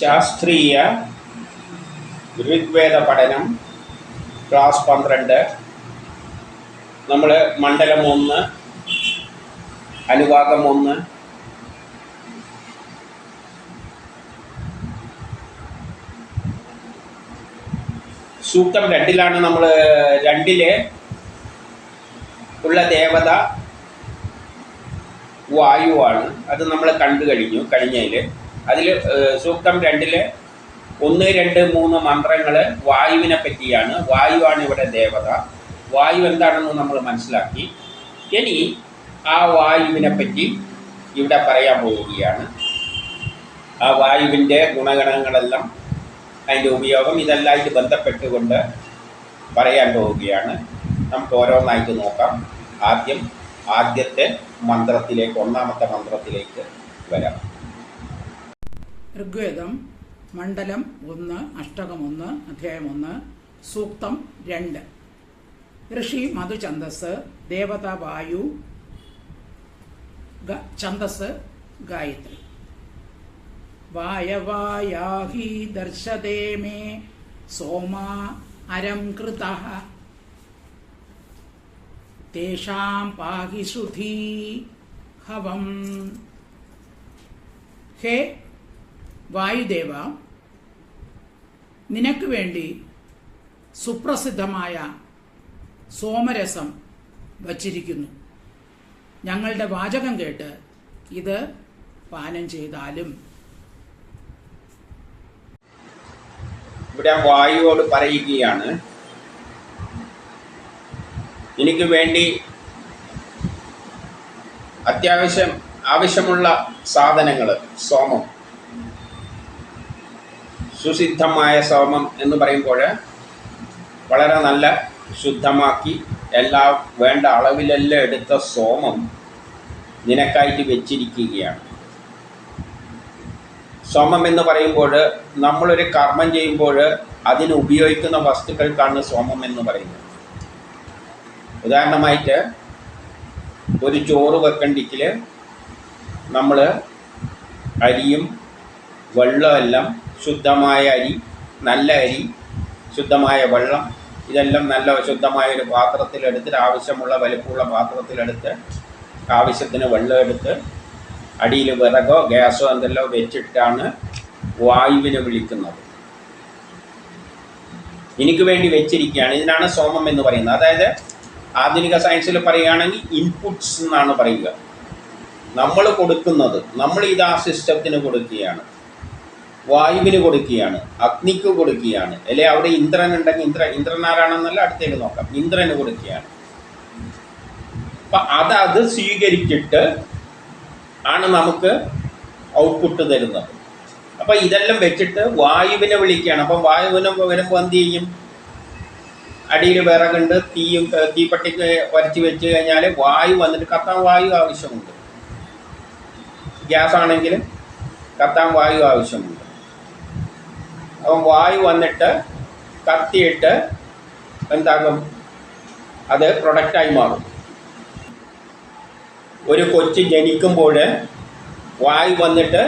ശാസ്ത്രീയ ഋഗ്വേദ പഠനം ക്ലാസ് പന്ത്രണ്ട്. നമ്മൾ മണ്ഡലം ഒന്ന് അനുവാദം ഒന്ന്. സൂക്തം രണ്ടിലാണ് നമ്മൾ രണ്ടിലെ ഉള്ള ദേവത വായുവാണ്. അത് നമ്മൾ കണ്ടു കഴിഞ്ഞു കഴിഞ്ഞതിൽ അതിൽ സൂക്തം രണ്ടിൽ ഒന്ന് രണ്ട് മൂന്ന് മന്ത്രങ്ങൾ വായുവിനെ പറ്റിയാണ്. വായുവാണ് ഇവിടെ ദേവത. വായു എന്താണെന്ന് നമ്മൾ മനസ്സിലാക്കി. ഇനി ആ വായുവിനെ പറ്റി ഇവിടെ പറയാൻ പോവുകയാണ്. ആ വായുവിന്റെ ഗുണഗണങ്ങളെല്ലാം അതിന്റെ ഉപയോഗം ഇതെല്ലാമായിട്ട് ബന്ധപ്പെട്ടുകൊണ്ട് പറയാൻ പോവുകയാണ്. നമുക്ക് ഓരോന്നായിട്ട് നോക്കാം. ആദ്യം ആദ്യത്തെ മന്ത്രത്തിലേക്ക് ഒന്നാമത്തെ മന്ത്രത്തിലേക്ക്. ഋഗ്വേദം മണ്ഡലം ഒന്ന് അഷ്ടകം ഒന്ന് അധ്യായം ഒന്ന് സൂക്തം രണ്ട്. ഋഷി മധുഛന്ദസ് ദേവത വായു ഛന്ദസ് ഗായത്രി. വായവായാഹി ദർശതേ മേ സോമാ അരം കൃത. തേഷാം പാഹി ശുധീ ഹവം. ഹേ വായുദേവ നിനക്ക് വേണ്ടി സുപ്രസിദ്ധമായ സോമരസം വച്ചിരിക്കുന്നു. ഞങ്ങളുടെ വാചകം കേട്ട് ഇത് പാനം ചെയ്താലും. ഇവിടെ വായുവോട് പറയുകയാണ്. എനിക്ക് വേണ്ടി അത്യാവശ്യം ആവശ്യമുള്ള സാധനങ്ങൾ സോമം. സുസിദ്ധമായ സോമം എന്ന് പറയുമ്പോൾ വളരെ നല്ല ശുദ്ധമാക്കി എല്ലാ വേണ്ട അളവിലെല്ലാം എടുത്ത സോമം നിനക്കായിട്ട് വെച്ചിരിക്കുകയാണ്. സോമം എന്ന് പറയുമ്പോൾ നമ്മളൊരു കർമ്മം ചെയ്യുമ്പോൾ അതിന് ഉപയോഗിക്കുന്ന വസ്തുക്കൾക്കാണ് സോമം എന്ന് പറയുന്നത്. ഉദാഹരണമായിട്ട് ഒരു ചോറ് വെക്കണ്ടിക്കിൽ നമ്മൾ അരിയും വെള്ളമെല്ലാം ശുദ്ധമായ അരി നല്ല അരി ശുദ്ധമായ വെള്ളം ഇതെല്ലാം നല്ല ശുദ്ധമായ ഒരു പാത്രത്തിലെടുത്തിട്ട് ആവശ്യമുള്ള വലുപ്പമുള്ള പാത്രത്തിലെടുത്ത് ആവശ്യത്തിന് വെള്ളം എടുത്ത് അടിയിൽ വിറകോ ഗ്യാസോ എന്തെല്ലോ വെച്ചിട്ടാണ് വായുവിനെ വിളിക്കുന്നത്. എനിക്ക് വേണ്ടി വെച്ചിരിക്കുകയാണ്. ഇതിനാണ് സോമം എന്ന് പറയുന്നത്. അതായത് ആധുനിക സയൻസിൽ പറയുകയാണെങ്കിൽ ഇൻപുട്സ് എന്നാണ് പറയുക. നമ്മൾ കൊടുക്കുന്നത് നമ്മൾ ഇത് ആ സിസ്റ്റത്തിന് കൊടുക്കുകയാണ്. വായുവിന് കൊടുക്കുകയാണ് അഗ്നിക്ക് കൊടുക്കുകയാണ്. അല്ലെ? അവിടെ ഇന്ദ്രൻ ഉണ്ടെങ്കിൽ ഇന്ദ്ര ഇന്ദ്രനാരാണെന്നല്ല അടുത്തേക്ക് നോക്കാം. ഇന്ദ്രന് കൊടുക്കുകയാണ്. അപ്പം അത് അത് സ്വീകരിച്ചിട്ട് ആണ് നമുക്ക് ഔട്ട്പുട്ട് തരുന്നത്. അപ്പം ഇതെല്ലാം വെച്ചിട്ട് വായുവിനെ വിളിക്കുകയാണ്. അപ്പം വായുവിനെ വരുമ്പോൾ എന്ത് ചെയ്യും? അടിയിൽ വിറകുണ്ട് തീയും തീപ്പട്ടി വരച്ച് വെച്ച് കഴിഞ്ഞാൽ വായു വന്നിട്ട് കത്താൻ വായു ആവശ്യമുണ്ട്. ഗ്യാസ് ആണെങ്കിലും കത്താൻ വായു ആവശ്യമുണ്ട്. അപ്പം വായു വന്നിട്ട് കത്തിയിട്ട് എന്താകും? അത് പ്രൊഡക്റ്റായി മാറും. ഒരു കൊച്ച് ജനിക്കുമ്പോൾ വായു വന്നിട്ട്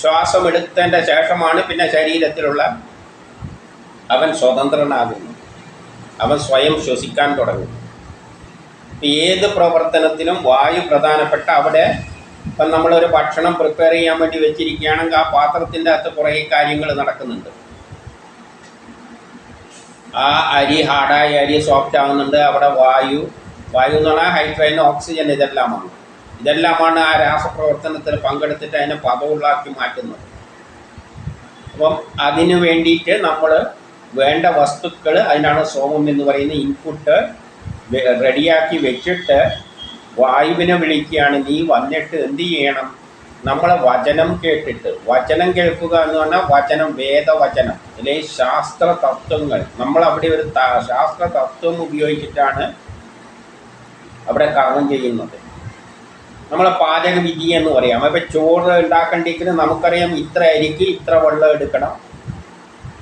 ശ്വാസം എടുത്തതിന്റെ ശേഷമാണ് പിന്നെ ശരീരത്തിലുള്ള അവൻ സ്വതന്ത്രനാകുന്നു അവൻ സ്വയം ശ്വസിക്കാൻ തുടങ്ങും. ഏത് പ്രവർത്തനത്തിലും വായു പ്രധാനപ്പെട്ട അവിടെ ഇപ്പം നമ്മളൊരു ഭക്ഷണം പ്രിപ്പയർ ചെയ്യാൻ വേണ്ടി വെച്ചിരിക്കുകയാണെങ്കിൽ ആ പാത്രത്തിന്റെ അകത്ത് കുറേ കാര്യങ്ങൾ നടക്കുന്നുണ്ട്. ആ അരി ഹാർഡായ അരി സോഫ്റ്റ് ആവുന്നുണ്ട്. അവിടെ വായു. വായു എന്ന് പറഞ്ഞാൽ ഹൈഡ്രജൻ ഓക്സിജൻ ഇതെല്ലാമാണ്. ഇതെല്ലാമാണ് ആ രാസപ്രവർത്തനത്തിൽ പങ്കെടുത്തിട്ട് അതിനെ പദമുള്ളാക്കി മാറ്റുന്നത്. അപ്പം അതിനു വേണ്ടിയിട്ട് നമ്മൾ വേണ്ട വസ്തുക്കൾ അതിനാണ് സോമം എന്ന് പറയുന്ന ഇൻപുട്ട് റെഡിയാക്കി വെച്ചിട്ട് വായുവിനെ വിളിക്കുകയാണ്. നീ വന്നിട്ട് എന്ത് ചെയ്യണം? നമ്മളെ വചനം കേട്ടിട്ട് വചനം കേൾക്കുക എന്ന് പറഞ്ഞാൽ വചനം വേദവചനം അല്ലെങ്കിൽ ശാസ്ത്ര തത്വങ്ങൾ. നമ്മൾ അവിടെ ഒരു ശാസ്ത്ര തത്വം ഉപയോഗിച്ചിട്ടാണ് അവിടെ കർമ്മം ചെയ്യുന്നത്. നമ്മളെ പാചകവിധി എന്ന് പറയാം. അപ്പം ചോറ് ഉണ്ടാക്കേണ്ടിക്കിന് നമുക്കറിയാം ഇത്ര അരിക്ക് ഇത്ര വെള്ളം എടുക്കണം.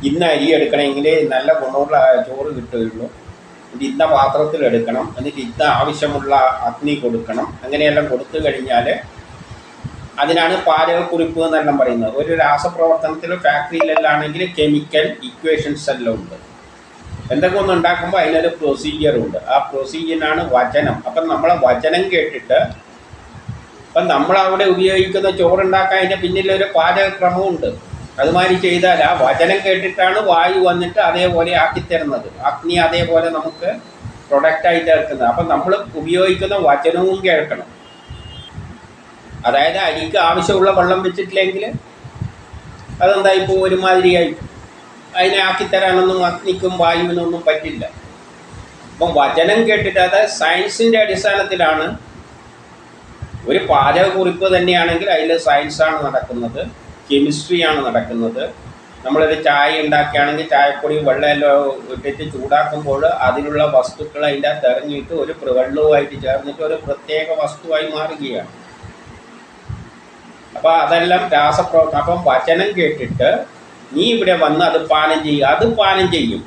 ഇന്ന അരി എടുക്കണമെങ്കിൽ നല്ല ഗുണമുള്ള ചോറ് കിട്ടുകയുള്ളൂ. എന്നിട്ട് ഇന്ന പാത്രത്തിൽ എടുക്കണം. എന്നിട്ട് ഇന്ന ആവശ്യമുള്ള അഗ്നി കൊടുക്കണം. അങ്ങനെയെല്ലാം കൊടുത്തു കഴിഞ്ഞാൽ അതിനാണ് പാചകക്കുറിപ്പ് എന്നെല്ലാം പറയുന്നത്. ഒരു രാസപ്രവർത്തനത്തിൽ ഫാക്ടറിയിലല്ലാണെങ്കിൽ കെമിക്കൽ ഇക്വേഷൻസ് എല്ലാം ഉണ്ട്. എന്തൊക്കെ ഒന്ന് ഉണ്ടാക്കുമ്പോൾ അതിനൊരു പ്രൊസീജിയർ ഉണ്ട്. ആ പ്രൊസീജിയറാണ് വചനം. അപ്പം നമ്മളെ വചനം കേട്ടിട്ട് അപ്പം നമ്മളവിടെ ഉപയോഗിക്കുന്ന ചോറുണ്ടാക്കാൻ അതിന്റെ പിന്നിലൊരു പാചകക്രമമുണ്ട് അതുമാതിരി ചെയ്താൽ ആ വചനം കേട്ടിട്ടാണ് വായു വന്നിട്ട് അതേപോലെ ആക്കി ആക്കിത്തരുന്നത്. അഗ്നി അതേപോലെ നമുക്ക് പ്രൊഡക്റ്റായി തീർക്കുന്നത് അപ്പം നമ്മൾ ഉപയോഗിക്കുന്ന വചനവും കേൾക്കണം. അതായത് അരിക്ക് ആവശ്യമുള്ള വെള്ളം വെച്ചിട്ടില്ലെങ്കിൽ അതെന്തായിപ്പോൾ ഒരുമാതിരിയായി. അതിനെ ആക്കിത്തരാനൊന്നും അഗ്നിക്കും വായുവിനൊന്നും പറ്റില്ല. അപ്പം വചനം കേട്ടിട്ട് അത് സയൻസിന്റെ അടിസ്ഥാനത്തിലാണ്. ഒരു പാചകക്കുറിപ്പ് തന്നെയാണെങ്കിൽ അതിൽ സയൻസാണ് നടക്കുന്നത്. കെമിസ്ട്രിയാണ് നടക്കുന്നത്. നമ്മളൊരു ചായ ഉണ്ടാക്കുകയാണെങ്കിൽ ചായപ്പൊടി വെള്ളമെല്ലാം ഇട്ടിട്ട് ചൂടാക്കുമ്പോൾ അതിലുള്ള വസ്തുക്കൾ അതിന്റെ അകത്ത് ഇറങ്ങിയിട്ട് ഒരു വെള്ളവുമായിട്ട് ചേർന്നിട്ട് ഒരു പ്രത്യേക വസ്തുവായി മാറുകയാണ്. അപ്പോൾ അതെല്ലാം രാസപ്രവർത്തനം അപ്പം വചനം കേട്ടിട്ട് നീ ഇവിടെ വന്ന് അത് പാനം ചെയ്യുക അത് പാനം ചെയ്യും.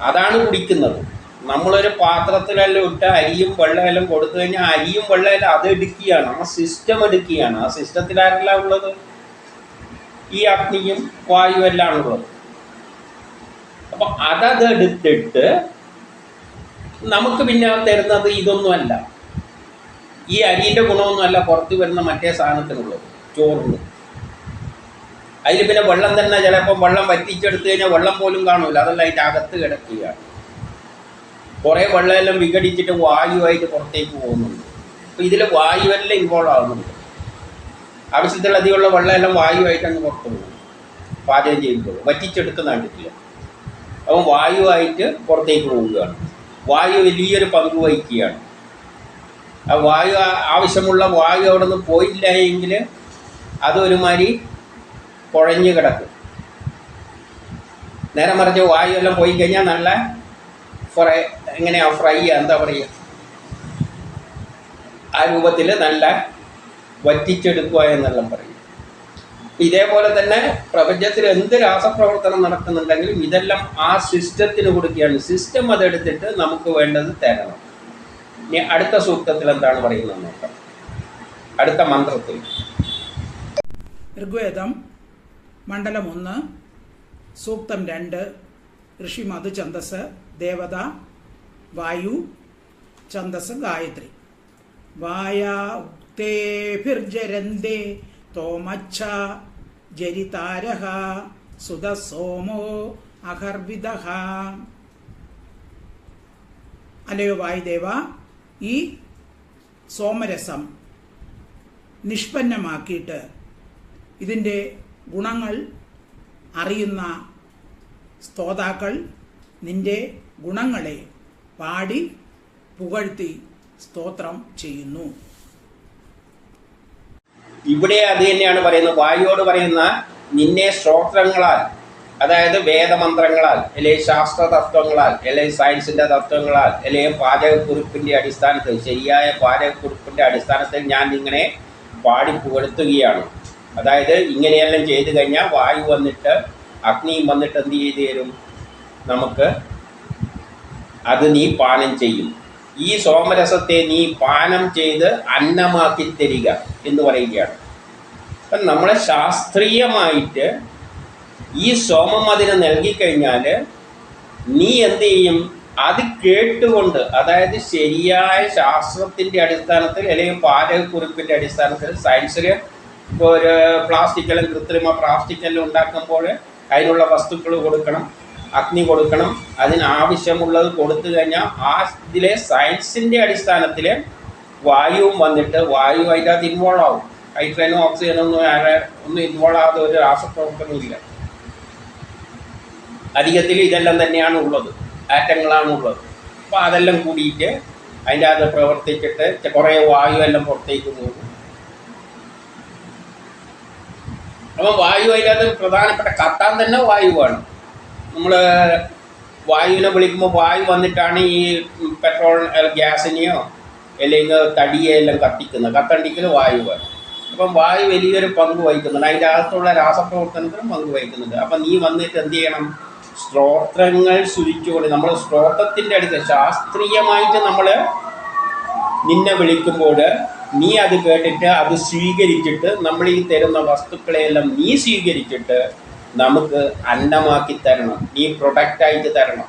അതാണ് കുടിക്കുന്നത്. നമ്മളൊരു പാത്രത്തിലെല്ലാം ഇട്ട് അരിയും വെള്ളമെല്ലാം കൊടുത്തു കഴിഞ്ഞാൽ അരിയും വെള്ളമെല്ലാം അത് എടുക്കുകയാണ്. ആ സിസ്റ്റം എടുക്കുകയാണ്. ആ സിസ്റ്റത്തിൽ ആരെല്ലാം ഉള്ളത്? ഈ അഗ്നിയും വായുവെല്ലാം ഉള്ളത്. അപ്പം അതത് എടുത്തിട്ട് നമുക്ക് പിന്നെ തരുന്നത് ഇതൊന്നുമല്ല. ഈ അരിന്റെ ഗുണമൊന്നുമല്ല പുറത്ത് വരുന്ന മറ്റേ സാധനത്തിനുള്ളത് ചോറിന്. അതിൽ പിന്നെ വെള്ളം തന്നെ ചിലപ്പോൾ വെള്ളം വറ്റിച്ചെടുത്ത് കഴിഞ്ഞാൽ വെള്ളം പോലും കാണൂല അതല്ല അതിന്റെ അകത്ത് കിടക്കുകയാണ്. കുറേ വെള്ളമെല്ലാം വിഘടിച്ചിട്ട് വായുവായിട്ട് പുറത്തേക്ക് പോകുന്നുണ്ട്. അപ്പോൾ ഇതിൽ വായുവെല്ലാം ഇൻവോൾവ് ആകുന്നുണ്ട് ആവശ്യത്തിലധികമുള്ള വെള്ളമെല്ലാം വായുവായിട്ട് അങ്ങ് പുറത്തു പോകും. പാചകം ചെയ്യുമ്പോൾ വറ്റിച്ചെടുക്കുന്ന കണ്ടിട്ടില്ല? അപ്പം വായുവായിട്ട് പുറത്തേക്ക് പോവുകയാണ് വായു വലിയൊരു പങ്ക് വഹിക്കുകയാണ്. ആ വായു ആവശ്യമുള്ള വായു അവിടെ നിന്ന് പോയില്ല എങ്കിൽ അതൊരുമാതിരി കുഴഞ്ഞു കിടക്കും. നേരെ മറിച്ച് വായു എല്ലാം പോയി കഴിഞ്ഞാൽ നല്ല ഫ്രൈ എങ്ങനെയാ ഫ്രൈ എന്താ പറയുക ആ രൂപത്തിൽ നല്ല വറ്റിച്ചെടുക്കുക എന്നെല്ലാം പറയും. ഇതേപോലെ തന്നെ പ്രപഞ്ചത്തിൽ എന്ത് രാസപ്രവർത്തനം നടക്കുന്നുണ്ടെങ്കിലും ഇതെല്ലാം ആ സിസ്റ്റത്തിന് കൊടുക്കുകയാണ്. സിസ്റ്റം അതെടുത്തിട്ട് നമുക്ക് വേണ്ടത് തരണം ഇനി അടുത്ത സൂക്തത്തിൽ എന്താണ് പറയുന്നത് നോക്കാം. അടുത്ത മന്ത്രത്തിൽ. ഋഗ്വേദം മണ്ഡലം ഒന്ന് സൂക്തം രണ്ട് ഋഷി മധു ഛന്ദസ് ദേവത വായു ഛന്ദസ് ഗായത്രി. വായാ തോമച്ഛ ജരിതാരഹ സുതസോമോ അഹർവിദ അല്ലയോ വായുദേവ ഈ സോമരസം നിഷ്പന്നമാക്കിയിട്ട് ഇതിന്റെ ഗുണങ്ങൾ അറിയുന്ന സ്തോതാക്കൾ നിന്റെ ഗുണങ്ങളെ പാടി പുകഴ്ത്തി സ്തോത്രം ചെയ്യുന്നു. ഇവിടെ അത് തന്നെയാണ് പറയുന്നത്. വായുവോട് പറയുന്ന നിന്നെ സ്തോത്രങ്ങളാൽ അതായത് വേദമന്ത്രങ്ങളാൽ അല്ലെങ്കിൽ ശാസ്ത്ര തത്വങ്ങളാൽ അല്ലെങ്കിൽ സയൻസിന്റെ തത്വങ്ങളാൽ അല്ലെങ്കിൽ പാചകക്കുറിപ്പിന്റെ അടിസ്ഥാനത്തിൽ ശരിയായ പാചകക്കുറിപ്പിന്റെ അടിസ്ഥാനത്തിൽ ഞാൻ നിങ്ങളെ പാടി അതായത് ഇങ്ങനെയെല്ലാം ചെയ്തു കഴിഞ്ഞാൽ വായു വന്നിട്ട് അഗ്നിയും വന്നിട്ട് എന്ത് ചെയ്തു തരും? നമുക്ക് അത് നീ പാനം ചെയ്യും. ഈ സോമരസത്തെ നീ പാനം ചെയ്ത് അന്നമാക്കി തരിക എന്ന് പറയുകയാണ്. അപ്പം നമ്മളെ ശാസ്ത്രീയമായിട്ട് ഈ സോമം അതിന് നൽകിക്കഴിഞ്ഞാൽ നീ എന്ത് ചെയ്യും? അത് കേട്ടുകൊണ്ട് അതായത് ശരിയായ ശാസ്ത്രത്തിന്റെ അടിസ്ഥാനത്തിൽ അല്ലെങ്കിൽ പാചകക്കുറിപ്പിന്റെ അടിസ്ഥാനത്തിൽ സയൻസിൽ ഇപ്പോൾ ഒരു പ്ലാസ്റ്റിക്കെല്ലാം കൃത്രിമ പ്ലാസ്റ്റിക്കെല്ലാം ഉണ്ടാക്കുമ്പോൾ അതിനുള്ള വസ്തുക്കൾ കൊടുക്കണം അഗ്നി കൊടുക്കണം അതിനാവശ്യമുള്ളത് കൊടുത്തു കഴിഞ്ഞാൽ ആ ഇതിലെ സയൻസിന്റെ അടിസ്ഥാനത്തിൽ വായുവും വന്നിട്ട് വായു അതിന്റെ അകത്ത് ഇൻവോൾവ് ആവും. ഹൈഡ്രജനും ഓക്സിജനും ഒന്നും ഒന്നും ഇൻവോൾവ് ആകാതെ ഒരു രാസപ്രവർത്തനമില്ല അധികത്തിൽ ഇതെല്ലാം തന്നെയാണ് ഉള്ളത് ആറ്റങ്ങളാണ് ഉള്ളത് അപ്പോൾ അതെല്ലാം കൂടിയിട്ട് അതിന്റെ അത് പ്രവർത്തിച്ചിട്ട് കുറേ വായു എല്ലാം പുറത്തേക്ക് പോകും. അപ്പോൾ വായു അതിന്റെ പ്രധാനപ്പെട്ട കത്താൻ തന്നെ വായുവാണ്. നമ്മൾ വായുവിനെ വിളിക്കുമ്പോൾ വായു വന്നിട്ടാണ് ഈ പെട്രോൾ ഗ്യാസിനെയോ അല്ലെങ്കിൽ തടിയെ എല്ലാം കത്തിക്കുന്നത്. കത്തണ്ടിക്കൽ വായുവാണ്. അപ്പം വായു വലിയൊരു പങ്ക് വഹിക്കുന്നുണ്ട്. അതിന്റെ അകത്തുള്ള രാസപ്രവർത്തനത്തിനും പങ്ക് വഹിക്കുന്നുണ്ട്. അപ്പം നീ വന്നിട്ട് എന്ത് ചെയ്യണം? സ്ത്രോത്രങ്ങൾ സുരിച്ചുകൊണ്ട് നമ്മൾ സ്ത്രോത്രത്തിന്റെ അടുത്ത് ശാസ്ത്രീയമായിട്ട് നമ്മൾ നിന്നെ വിളിക്കുമ്പോൾ നീ അത് കേട്ടിട്ട് അത് സ്വീകരിച്ചിട്ട് നമ്മൾ ഈ തരുന്ന വസ്തുക്കളെയെല്ലാം നീ സ്വീകരിച്ചിട്ട് നമുക്ക് അന്നമാക്കി തരണം നീ പ്രൊഡക്റ്റായിട്ട് തരണം.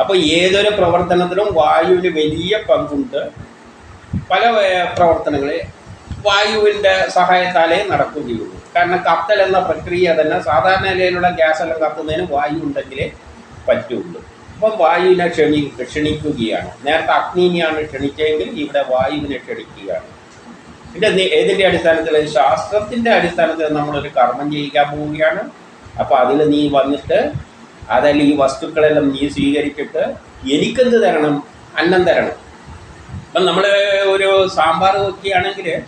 അപ്പോൾ ഏതൊരു പ്രവർത്തനത്തിലും വായുവിന് വലിയ പങ്കുണ്ട്. പല പ്രവർത്തനങ്ങളിൽ വായുവിന്റെ സഹായത്താലേ നടക്കുകയും ചെയ്യുള്ളൂ കാരണം കത്തൽ എന്ന പ്രക്രിയ തന്നെ സാധാരണ നിലയിലുള്ള ഗ്യാസ് എല്ലാം കത്തുന്നതിന് വായു ഉണ്ടെങ്കിലേ പറ്റുള്ളൂ. അപ്പം വായുവിനെ ക്ഷണി ക്ഷണിക്കുകയാണ്. നേരത്തെ അഗ്നിനെയാണ് ക്ഷണിച്ചതെങ്കിൽ ഇവിടെ വായുവിനെ ക്ഷണിക്കുകയാണ്. ഇത് നി- ഏതിന്റെ അടിസ്ഥാനത്തിൽ ശാസ്ത്രത്തിന്റെ അടിസ്ഥാനത്തിൽ നമ്മളൊരു കർമ്മം ചെയ്യിക്കാൻ പോവുകയാണ്. അപ്പോൾ അതിൽ നീ വന്നിട്ട് അതിൽ ഈ വസ്തുക്കളെല്ലാം നീ സ്വീകരിച്ചിട്ട് എനിക്കെന്ത് തരണം? അന്നം തരണം. അപ്പം നമ്മൾ ഒരു സാമ്പാർ വെക്കുകയാണെങ്കിൽ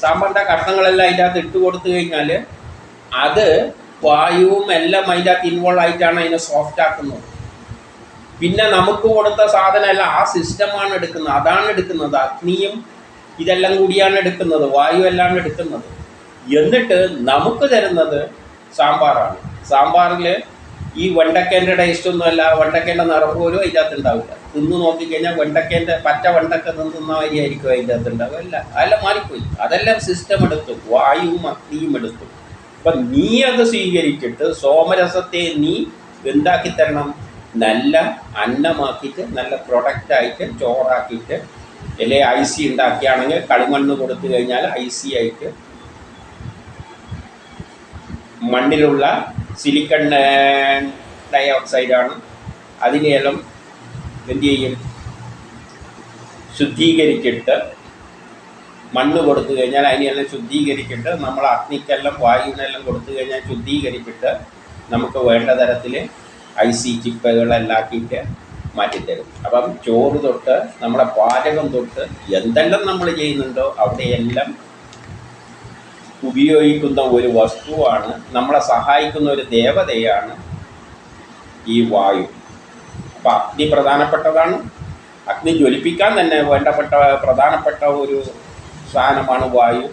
സാമ്പാറിന്റെ കഷ്ണങ്ങളെല്ലാം അതിന്റെ അകത്ത് ഇട്ട് കൊടുത്തു കഴിഞ്ഞാൽ അത് വായുവും എല്ലാം അതിന്റെ അകത്ത് ഇൻവോൾവ് ആയിട്ടാണ് അതിനെ സോഫ്റ്റ് ആക്കുന്നത്. പിന്നെ നമുക്ക് കൊടുത്ത സാധനമല്ല ആ സിസ്റ്റമാണ് എടുക്കുന്നത്. അതാണ് എടുക്കുന്നത്. അഗ്നിയും ഇതെല്ലാം കൂടിയാണ് എടുക്കുന്നത്. വായു എല്ലാം എടുക്കുന്നത്. എന്നിട്ട് നമുക്ക് തരുന്നത് സാമ്പാറാണ്. സാമ്പാറിൽ ഈ വെണ്ടക്കേന്റെ ടേസ്റ്റ് ഒന്നുമല്ല വെണ്ടക്കേന്റെ നിറം പോലും അതിന്റെ അകത്ത് ഉണ്ടാവില്ല തിന്ന് നോക്കിക്കഴിഞ്ഞാൽ വെണ്ടക്കേന്റെ പച്ച വെണ്ടക്ക തിന്നുന്ന മാതിരിയായിരിക്കും അതിന്റെ അകത്ത് ഉണ്ടാവുക അല്ല അതെല്ലാം മാറിപ്പോയി. അതെല്ലാം സിസ്റ്റം എടുത്തു. വായുവും അഗ്നിയും എടുത്തു. അപ്പം നീ അത് സ്വീകരിച്ചിട്ട് സോമരസത്തെ നീ എന്താക്കി തരണം? നല്ല അന്നമാക്കിയിട്ട് നല്ല പ്രൊഡക്റ്റായിട്ട് ചോറാക്കിയിട്ട് അല്ലെ ഐ സി ഉണ്ടാക്കിയാണെങ്കിൽ കളിമണ്ണ് കൊടുത്തു കഴിഞ്ഞാൽ ഐ സി ആയിട്ട് മണ്ണിലുള്ള സിലിക്കൺ ഡൈ ഓക്സൈഡാണ് അതിനേലം എന്ത് ചെയ്യും? ശുദ്ധീകരിച്ചിട്ട് മണ്ണ് കൊടുത്തു കഴിഞ്ഞാൽ അതിനെല്ലാം ശുദ്ധീകരിച്ചിട്ട് നമ്മൾ അഗ്നിക്കെല്ലാം വായുവിനെല്ലാം കൊടുത്തു കഴിഞ്ഞാൽ ശുദ്ധീകരിച്ചിട്ട് നമുക്ക് വേണ്ട തരത്തിൽ ഐ സി ചിപ്പുകളെല്ലാം ആക്കിയിട്ട് മാറ്റിത്തരും. അപ്പം ചോറ് തൊട്ട് നമ്മുടെ പാചകം തൊട്ട് എന്തെല്ലാം നമ്മൾ ചെയ്യുന്നുണ്ടോ അവിടെയെല്ലാം ഉപയോഗിക്കുന്ന ഒരു വസ്തുവാണ് നമ്മളെ സഹായിക്കുന്ന ഒരു ദേവതയാണ് ഈ വായു. അപ്പം അഗ്നി പ്രധാനപ്പെട്ടതാണ്. അഗ്നി ജ്വലിപ്പിക്കാൻ തന്നെ വേണ്ടപ്പെട്ട പ്രധാനപ്പെട്ട ഒരു സാധനമാണ് വായു.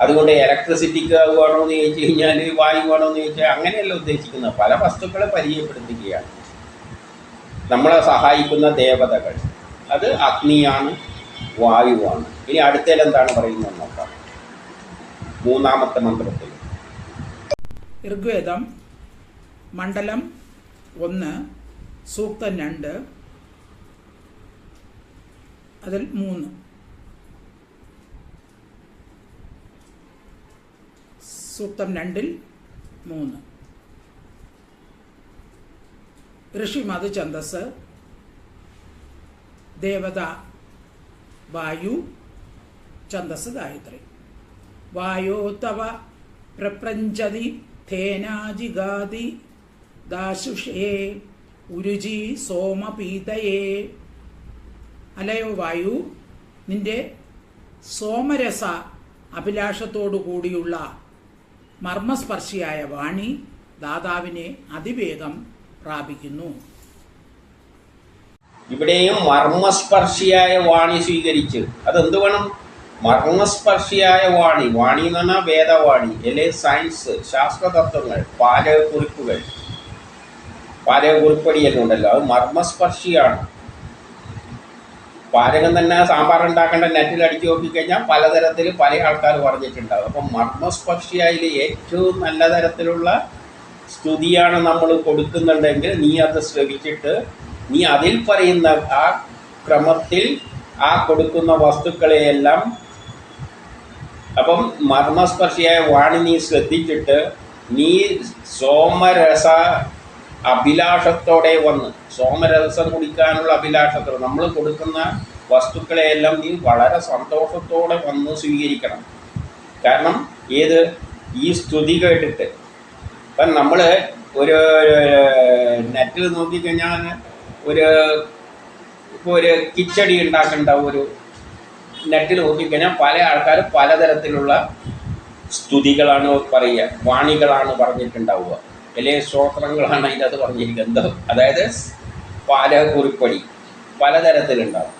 അതുകൊണ്ട് ഇലക്ട്രിസിറ്റിക്ക് വേണമെന്ന് ചോദിച്ചു കഴിഞ്ഞാൽ വായു വേണമെന്ന് ചോദിച്ചാൽ അങ്ങനെയല്ല ഉദ്ദേശിക്കുന്നത്. പല വസ്തുക്കളെ പരിചയപ്പെടുത്തുകയാണ്. നമ്മളെ സഹായിക്കുന്ന ദേവതകൾ. അത് അഗ്നിയാണ് വായുവാണ്. ഇനി അടുത്തേലെന്താണ് പറയുന്നത് നോക്കാം. മൂന്നാമത്തെ മന്ത്രത്തിൽ ഋഗ്വേദം മണ്ഡലം ഒന്ന് സൂക്തം രണ്ട് അതിൽ മൂന്ന്. സൂക്തം രണ്ടിൽ മൂന്ന്. ഋഷി മധുഛന്ദസ് ദേവത വായു ഛന്ദസ് ഗായത്രി. വായോ തവ പ്രപ്രഞ്ചതി ധേനാജിഗാതി ദാശുഷേ ഉരുചി സോമപീതയേ. അലയോ വായു നിന്റെ സോമരസ അഭിലാഷത്തോടു കൂടിയുള്ള മർമ്മസ്പർശിയായ വാണി ദാതാവിനെ അതിവേഗം പ്രാപിക്കുന്നു. ഇവിടെയും മർമ്മസ്പർശിയായ വാണി സ്വീകരിച്ച് അതെന്ത് വേണം? മർമ്മസ്പർശിയായ വാണി. വാണി എന്ന് പറഞ്ഞാൽ വേദവാണി. അല്ലെ സയൻസ് ശാസ്ത്രതത്വങ്ങൾ പാചകക്കുറിപ്പുകൾ പാചകക്കുറിപ്പടിയെല്ലാം ഉണ്ടല്ലോ. അത് മർമ്മസ്പർശിയാണ്. പാചകം തന്നെ സാമ്പാർ ഉണ്ടാക്കേണ്ട നെറ്റിൽ അടിച്ചു നോക്കിക്കഴിഞ്ഞാൽ പലതരത്തിൽ പല ആൾക്കാർ പറഞ്ഞിട്ടുണ്ടാകും അപ്പം മർമ്മസ്പർശിയായി ഏറ്റവും നല്ല തരത്തിലുള്ള സ്തുതിയാണ് നമ്മൾ കൊടുക്കുന്നുണ്ടെങ്കിൽ നീ അത് ശ്രമിച്ചിട്ട് നീ അതിൽ പറയുന്ന ആ ക്രമത്തിൽ ആ കൊടുക്കുന്ന വസ്തുക്കളെയെല്ലാം അപ്പം മർമ്മസ്പർശിയായ വാണി നീ ശ്രദ്ധിച്ചിട്ട് നീ സോമരസ അഭിലാഷത്തോടെ വന്ന് സോമരസം കുടിക്കാനുള്ള അഭിലാഷത്തോടെ നമ്മൾ കൊടുക്കുന്ന വസ്തുക്കളെയെല്ലാം നീ വളരെ സന്തോഷത്തോടെ വന്ന് സ്വീകരിക്കണം. കാരണം ഏത്? ഈ സ്തുതി കേട്ടിട്ട്. ഇപ്പം നമ്മൾ ഒരു നെറ്റിൽ നോക്കിക്കഴിഞ്ഞാൽ ഒരു ഇപ്പോൾ ഒരു കിച്ചടി ഉണ്ടാക്കേണ്ട ഒരു നെറ്റിൽ നോക്കിക്കഴിഞ്ഞാൽ പല ആൾക്കാരും പലതരത്തിലുള്ള സ്തുതികളാണ് പറയുക വാണികളാണ് പറഞ്ഞിട്ടുണ്ടാവുക. അല്ലെങ്കിൽ സ്തോത്രങ്ങളാണ് അതിന്റെ അത് പറഞ്ഞിരിക്കുന്നത്. അതായത് പല കുറിപ്പടി പലതരത്തിലുണ്ടാവും.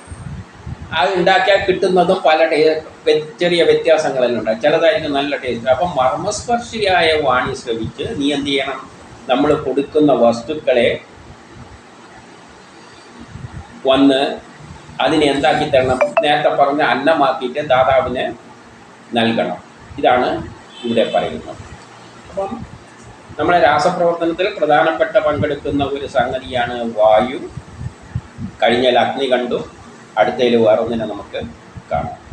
അത് ഉണ്ടാക്കിയാൽ കിട്ടുന്നതും പല ടേ ചെറിയ വ്യത്യാസങ്ങളെല്ലാം ഉണ്ടാകും ചിലതായിരിക്കും നല്ല ടേസ്റ്റ് അപ്പം മർമ്മസ്പർശിയായ വാണി ശ്രമിച്ച് നീ എന്ത് ചെയ്യണം? നമ്മൾ കൊടുക്കുന്ന വസ്തുക്കളെ വന്ന് അതിനെ എന്താക്കി തരണം? നേരത്തെ പറഞ്ഞ അന്നമാക്കിയിട്ട് ദാതാവിന് നൽകണം. ഇതാണ് ഇവിടെ പറയുന്നത്. അപ്പം നമ്മുടെ രാസപ്രവർത്തനത്തിൽ പ്രധാനപ്പെട്ട പങ്കെടുക്കുന്ന ഒരു സംഗതിയാണ് വായു. കഴിഞ്ഞാൽ അഗ്നി കണ്ടു. അടുത്തതിൽ വേറൊന്നിനെ നമുക്ക് കാണാം.